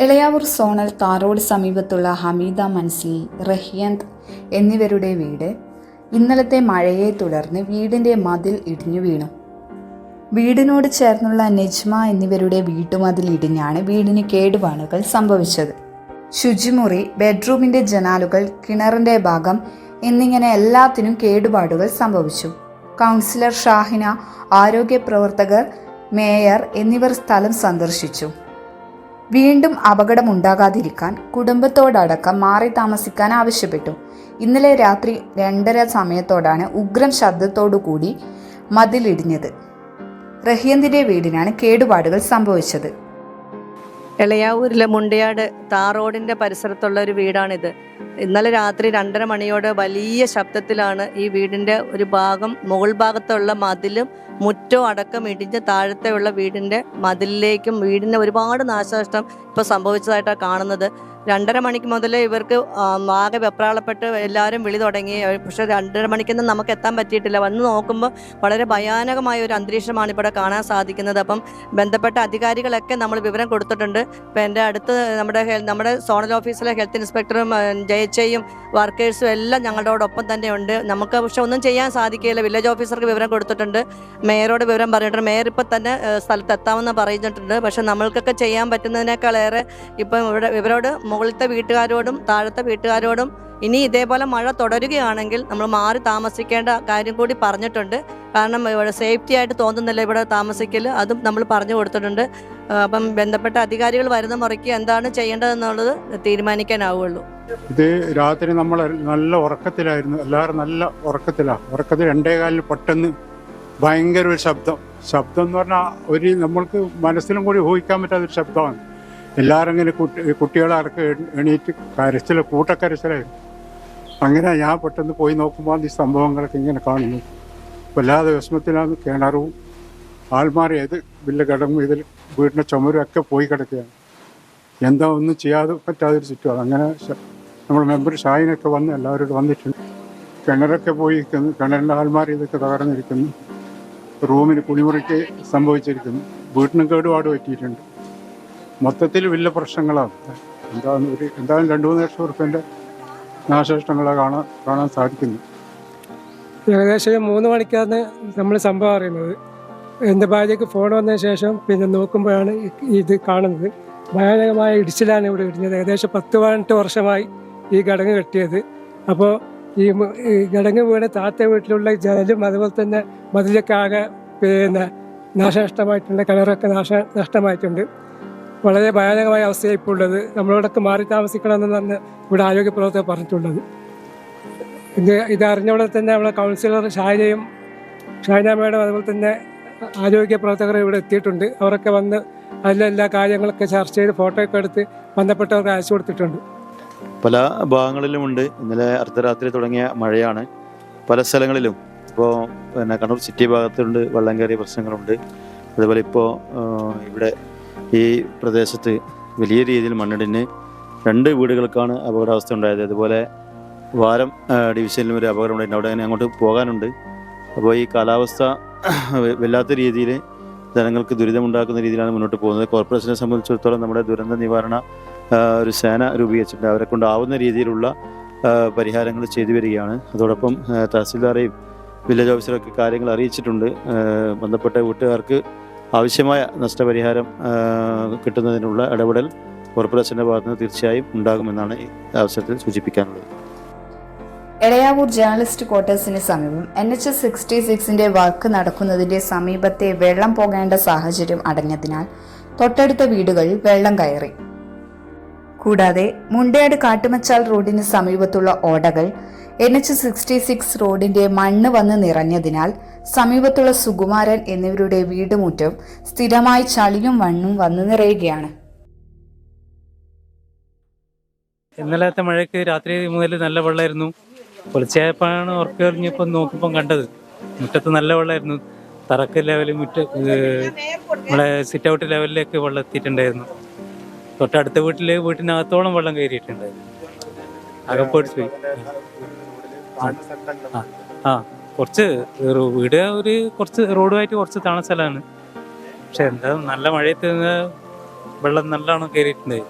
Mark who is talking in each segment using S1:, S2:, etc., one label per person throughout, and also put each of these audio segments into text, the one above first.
S1: Elayavoor zonal താറോഡ് സമീപത്തുള്ള ഹമീദ മൻസി റഹിയന്ത് എന്നിവരുടെ വീട് ഇന്നലത്തെ മഴയെ തുടർന്ന് വീടിന്റെ മതിൽ ഇടിഞ്ഞു വീണു. വീടിനോട് ചേർന്നുള്ള നെജ്മ എന്നിവരുടെ വീട്ടുമതിൽ ഇടിഞ്ഞാണ് വീടിന് കേടുപാടുകൾ സംഭവിച്ചത്. ശുചിമുറി ബെഡ്റൂമിന്റെ ജനാലുകൾ കിണറിന്റെ ഭാഗം എന്നിങ്ങനെ എല്ലാത്തിനും കേടുപാടുകൾ സംഭവിച്ചു. കൗൺസിലർ ഷാഹിന ആരോഗ്യ പ്രവർത്തകർ മേയർ എന്നിവർ സ്ഥലം സന്ദർശിച്ചു. വീണ്ടും അപകടമുണ്ടാകാതിരിക്കാൻ കുടുംബത്തോടടക്കം മാറി താമസിക്കാൻ ആവശ്യപ്പെട്ടു. ഇന്നലെ രാത്രി രണ്ടര സമയത്തോടാണ് ഉഗ്രം ശബ്ദത്തോടുകൂടി മതിലിടിഞ്ഞത്. റഹിയന്തിന്റെ വീടിനാണ് കേടുപാടുകൾ സംഭവിച്ചത്.
S2: എളയാവൂരിലെ മുണ്ടയാട് താറോഡിന്റെ പരിസരത്തുള്ള ഒരു വീടാണിത്. ഇന്നലെ രാത്രി രണ്ടര മണിയോടെ വലിയ ശബ്ദത്തിലാണ് ഈ വീടിന്റെ ഒരു ഭാഗം മുകൾ ഭാഗത്തുള്ള മതിലും മുറ്റവും അടക്കം ഇടിഞ്ഞ് താഴത്തെയുള്ള വീടിന്റെ മതിലിലേക്കും വീടിന്റെ ഒരുപാട് നാശനഷ്ടം ഇപ്പോൾ സംഭവിച്ചതായിട്ടാണ് കാണുന്നത്. രണ്ടര മണിക്ക് മുതൽ ഇവർക്ക് ആകെ വെപ്രാളപ്പെട്ട് എല്ലാവരും വിളി തുടങ്ങി. പക്ഷെ രണ്ടര മണിക്കൊന്നും നമുക്ക് എത്താൻ പറ്റിയിട്ടില്ല. വന്ന് നോക്കുമ്പോൾ വളരെ ഭയാനകമായ ഒരു അന്തരീക്ഷമാണ് ഇവിടെ കാണാൻ സാധിക്കുന്നത്. അപ്പം ബന്ധപ്പെട്ട അധികാരികളൊക്കെ നമ്മൾ വിവരം കൊടുത്തിട്ടുണ്ട്. ഇപ്പം എന്റെ അടുത്ത് നമ്മുടെ നമ്മുടെ സോണൽ ഓഫീസിലെ ഹെൽത്ത് ഇൻസ്പെക്ടറും ജയച്ചയും വർക്കേഴ്സും എല്ലാം ഞങ്ങളോടൊപ്പം തന്നെ ഉണ്ട് നമുക്ക് പക്ഷെ ഒന്നും ചെയ്യാൻ സാധിക്കില്ല വില്ലേജ് ഓഫീസർക്ക് വിവരം കൊടുത്തിട്ടുണ്ട്. മേയറോട് വിവരം പറഞ്ഞിട്ടുണ്ട്. മേയർ ഇപ്പം തന്നെ സ്ഥലത്ത് എത്താമെന്ന് പറഞ്ഞിട്ടുണ്ട്. പക്ഷെ നമ്മൾക്കൊക്കെ ചെയ്യാൻ പറ്റുന്നതിനേക്കാളേറെ ഇപ്പം ഇവിടെ ഇവരോട് മുകളിലത്തെ വീട്ടുകാരോടും താഴത്തെ വീട്ടുകാരോടും ഇനി ഇതേപോലെ മഴ തുടരുകയാണെങ്കിൽ നമ്മൾ മാറി താമസിക്കേണ്ട കാര്യം കൂടി പറഞ്ഞിട്ടുണ്ട്. കാരണം ഇവിടെ സേഫ്റ്റി ആയിട്ട് തോന്നുന്നില്ല ഇവിടെ താമസിക്കൽ അതും നമ്മൾ പറഞ്ഞു കൊടുത്തിട്ടുണ്ട്. അപ്പം ബന്ധപ്പെട്ട അധികാരികൾ വരുന്ന മുറയ്ക്ക് എന്താണ് ചെയ്യേണ്ടതെന്നുള്ളത് തീരുമാനിക്കാനാവുള്ളൂ
S3: ഇത് രാത്രി നമ്മൾ നല്ല ഉറക്കത്തിലായിരുന്നു. എല്ലാവരും നല്ല ഉറക്കത്തിലാണ് ഉറക്കത്തിൽ രണ്ടേ കാലിൽ പെട്ടെന്ന് ഭയങ്കര ഒരു ശബ്ദം. ശബ്ദം എന്ന് പറഞ്ഞാൽ ഒരു നമ്മൾക്ക് മനസ്സിലും കൂടി ഊഹിക്കാൻ പറ്റാത്തൊരു ശബ്ദമാണ്. എല്ലാവരും ഇങ്ങനെ കുട്ടി കുട്ടികളടക്കം എണീ- എണീറ്റ് കരച്ചിൽ കൂട്ടക്കരച്ചിലായിരുന്നു. അങ്ങനെ ഞാൻ പെട്ടെന്ന് പോയി നോക്കുമ്പോൾ ഈ സംഭവങ്ങളൊക്കെ ഇങ്ങനെ കാണുന്നു. വല്ലാതെ വിഷമത്തിലാണ് കിണറും ആൾമാറി ഏത് വലിയ കിടങ്ങും ഇതിൽ വീടിന്റെ ചുമരും ഒക്കെ പോയി കിടക്കുകയാണ്. എന്താ ഒന്നും ചെയ്യാതെ പറ്റാതൊരു ചുറ്റുപാട് അങ്ങനെ നമ്മുടെ മെമ്പർ ഷായിനൊക്കെ വന്ന് എല്ലാവരോടും വന്നിട്ടുണ്ട്. കിണറൊക്കെ പോയി നിൽക്കുന്നു. കിണറിന്റെ ആൽമാരി ഇതൊക്കെ തകർന്നിരിക്കുന്നു. റൂമിന് കുളിമുറിക്ക് സംഭവിച്ചിരിക്കുന്നു. വീട്ടിനും കേടുപാട് പറ്റിയിട്ടുണ്ട്. മൊത്തത്തിൽ വലിയ പ്രശ്നങ്ങളാണ്. എന്താണെന്ന് ഒരു എന്തായാലും രണ്ട് മൂന്ന് ലക്ഷം റുപ്യന്റെ നാശനഷ്ടങ്ങളെ കാണാൻ കാണാൻ സാധിക്കുന്നു.
S4: ഏകദേശം മൂന്ന് മണിക്കാണ് നമ്മൾ സംഭവം അറിയുന്നത്. എന്റെ ഭാര്യയ്ക്ക് ഫോൺ വന്നതിന് ശേഷം പിന്നെ നോക്കുമ്പോഴാണ് ഇത് കാണുന്നത്. ഭയാനകമായ ഇടിച്ചിലാണ് ഇവിടെ ഇടിഞ്ഞത്. ഏകദേശം പത്ത് പതിനെട്ട് വർഷമായി ഈ ഘടകം കെട്ടിയത്. അപ്പോൾ ഈ ഘടകം വീണ് താത്ത വീട്ടിലുള്ള ജനലും അതുപോലെ തന്നെ മതിലൊക്കെ ആകെ പിന്നെ നാശനഷ്ടമായിട്ടുണ്ട്. കിണറൊക്കെ നാശ നഷ്ടമായിട്ടുണ്ട്. വളരെ ഭയാനകമായ അവസ്ഥയാണ് ഇപ്പോൾ ഉള്ളത്. നമ്മളോടൊക്കെ മാറി താമസിക്കണമെന്നാണ് ഇവിടെ ആരോഗ്യ പ്രവർത്തകർ പറഞ്ഞിട്ടുള്ളത്. ഇത് ഇതറിഞ്ഞവിടെ തന്നെ നമ്മളെ കൗൺസിലർ ഷാനയും ഷാന മേഡം അതുപോലെ തന്നെ ആരോഗ്യ പ്രവർത്തകർ ഇവിടെ എത്തിയിട്ടുണ്ട്. അവരൊക്കെ വന്ന് അതിലെ എല്ലാ കാര്യങ്ങളൊക്കെ ചർച്ച ചെയ്ത് ഫോട്ടോ ഒക്കെ എടുത്ത് ബന്ധപ്പെട്ടവർക്ക് അയച്ചു കൊടുത്തിട്ടുണ്ട്.
S5: പല ഭാഗങ്ങളിലുമുണ്ട്. ഇന്നലെ അർദ്ധരാത്രി തുടങ്ങിയ മഴയാണ്. പല സ്ഥലങ്ങളിലും ഇപ്പോൾ പിന്നെ കണ്ണൂർ സിറ്റി ഭാഗത്തുണ്ട് വെള്ളം കയറിയ പ്രശ്നങ്ങളുണ്ട്. അതുപോലെ ഇപ്പോൾ ഇവിടെ ഈ പ്രദേശത്ത് വലിയ രീതിയിൽ മണ്ണിടിഞ്ഞ് രണ്ട് വീടുകൾക്കാണ് അപകടാവസ്ഥ ഉണ്ടായത്. അതുപോലെ വാരം ഡിവിഷനിലും ഒരു അപകടം ഉണ്ടായി അവിടെ അങ്ങനെ അങ്ങോട്ട് പോകാനുണ്ട്. അപ്പോൾ ഈ കാലാവസ്ഥ വല്ലാത്ത രീതിയിൽ ജനങ്ങൾക്ക് ദുരിതമുണ്ടാക്കുന്ന രീതിയിലാണ് മുന്നോട്ട് പോകുന്നത്. കോർപ്പറേഷനെ സംബന്ധിച്ചിടത്തോളം നമ്മുടെ ദുരന്ത നിവാരണ ഒരു സേന രൂപീകരിച്ചിട്ടുണ്ട്. അവരെ കൊണ്ടാവുന്ന രീതിയിലുള്ള പരിഹാരങ്ങൾ ചെയ്തു വരികയാണ്. അതോടൊപ്പം തഹസിൽദാറേയും വില്ലേജ് ഓഫീസറൊക്കെ കാര്യങ്ങൾ അറിയിച്ചിട്ടുണ്ട്. ബന്ധപ്പെട്ട വീട്ടുകാർക്ക് ആവശ്യമായ നഷ്ടപരിഹാരം കിട്ടുന്നതിനുള്ള ഇടപെടൽ കോർപ്പറേഷന്റെ ഭാഗത്ത് നിന്ന് തീർച്ചയായും ഉണ്ടാകുമെന്നാണ് ഈ അവസരത്തിൽ സൂചിപ്പിക്കാനുള്ളത്.
S1: എളയാവൂർ ജേർണലിസ്റ്റ് ക്വാർട്ടേഴ്സിന് സമീപം എൻ എച്ച് എസ് സിക്സ്റ്റി സിക്സിന്റെ വർക്ക് നടക്കുന്നതിന്റെ സമീപത്തെ വെള്ളം പോകേണ്ട സാഹചര്യം അടഞ്ഞതിനാൽ തൊട്ടടുത്ത വീടുകളിൽ വെള്ളം കയറി. കൂടാതെ മുണ്ടയാട് കാട്ടുമച്ചാൽ റോഡിന് സമീപത്തുള്ള ഓടകൾ എൻ എച്ച് സിക്സ്റ്റി സിക്സ് റോഡിന്റെ മണ്ണ് വന്ന് നിറഞ്ഞതിനാൽ സമീപത്തുള്ള സുകുമാരൻ എന്നിവരുടെ വീടുമുറ്റം സ്ഥിരമായി ചളിയും മണ്ണും വന്നു നിറയുകയാണ്.
S6: ഇന്നലത്തെ മഴയ്ക്ക് രാത്രി മുതൽ നല്ല വെള്ളമായിരുന്നു. പുലർച്ചയായപ്പോഴാണ് ഉറക്കം നോക്കിയപ്പോൾ നോക്കിയപ്പം കണ്ടത്. മുറ്റത്ത് നല്ല വെള്ളമായിരുന്നു. തറക്ക് ലെവലിൽ മുറ്റ നമ്മളെ സിറ്റ് ഔട്ട് ലെവലിലേക്ക് വെള്ളം എത്തിയിട്ടുണ്ടായിരുന്നു തൊട്ടടുത്ത വീട്ടിൽ വീട്ടിനകത്തോളം വെള്ളം കയറിയിട്ടുണ്ട്. അകപ്പെടുത്തു പോയി. ആ കുറച്ച് വീട് ഒരു കുറച്ച് റോഡുമായിട്ട് കുറച്ച് താണ സ്ഥലമാണ്. പക്ഷെ എന്താ നല്ല മഴയത്ത് വെള്ളം നല്ലോണം കയറിയിട്ടുണ്ട്.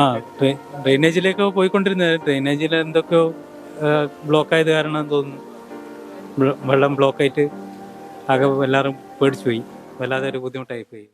S6: ആ ഡ്രെയിനേജിലേക്ക് പോയിക്കൊണ്ടിരുന്നത്. ഡ്രെയിനേജിൽ എന്തൊക്കെയോ ബ്ലോക്ക് ആയത് കാരണം തോന്നുന്നു. വെള്ളം ബ്ലോക്കായിട്ട് ആകെ എല്ലാവരും പേടിച്ചു പോയി. വല്ലാതെ ഒരു ബുദ്ധിമുട്ടായി പോയി